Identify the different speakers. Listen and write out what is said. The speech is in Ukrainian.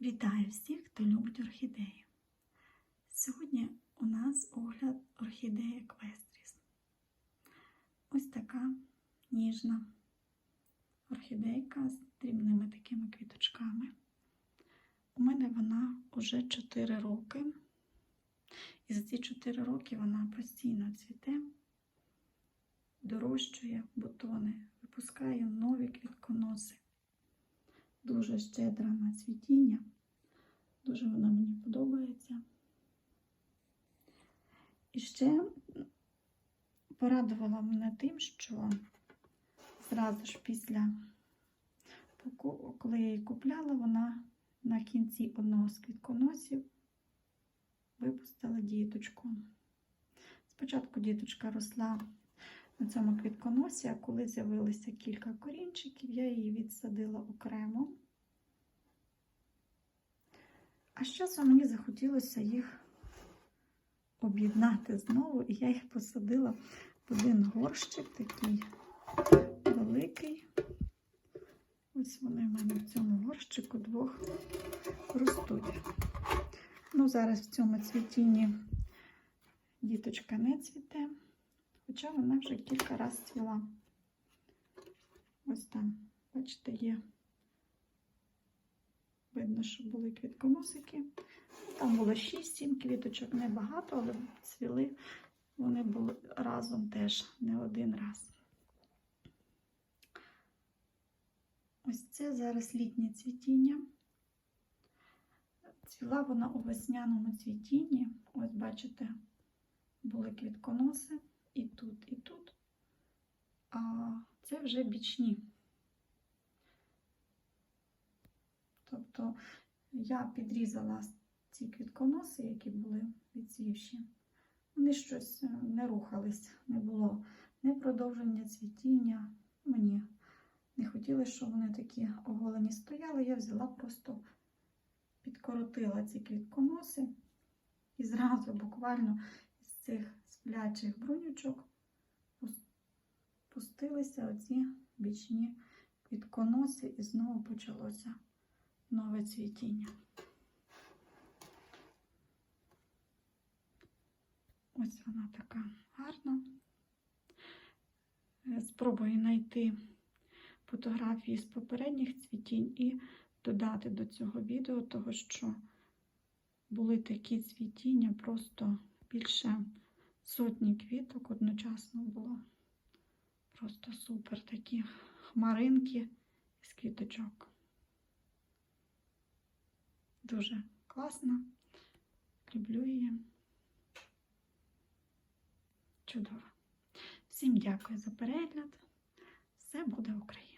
Speaker 1: Вітаю всіх, хто любить орхідеї. Сьогодні у нас огляд орхідеї Квестріс. Ось така ніжна орхідейка з дрібними такими квіточками. У мене вона вже 4 роки. І за ці 4 роки вона постійно цвіте, дорощує бутони, випускає нові квітконоси дуже щедра на цвітіння. Дуже вона мені подобається. І ще порадувала мене тим, що зразу ж після, коли я її купляла, вона на кінці одного з квітконосів випустила діточку. Спочатку діточка росла на цьому квітконосі, а коли з'явилося кілька корінчиків, я її відсадила окремо. А з часом мені захотілося їх об'єднати знову, і я їх посадила в один горщик, такий великий. Ось вони в мене в цьому горщику двох ростуть. Ну, зараз в цьому цвітінні діточка не цвіте. Хоча вона вже кілька разів цвіла. Ось там, бачите, є. Видно, що були квітконосики. Там було 6-7 квіточок, небагато, але цвіли вони були разом теж не один раз. Ось це зараз літнє цвітіння. Цвіла вона у весняному цвітінні. Ось, бачите, були квітконоси і тут, і тут. А це вже бічні. Тобто я підрізала ці квітконоси, які були відцвівші. Вони щось не рухались, не було не продовження цвітіння. Мені не хотілося, щоб вони такі оголені стояли. Я взяла, просто підкоротила ці квітконоси і зразу буквально цих сплячих брунючок пустилися оці бічні квітконоси, і знову почалося нове цвітіння. Ось вона така гарна. Спробую знайти фотографії з попередніх цвітінь і додати до цього відео, того що були такі цвітіння, просто більше сотні квіток одночасно було. Просто супер такі хмаринки з квіточок. Дуже класно. Люблю її. Чудово. Всім дякую за перегляд. Все буде Україна!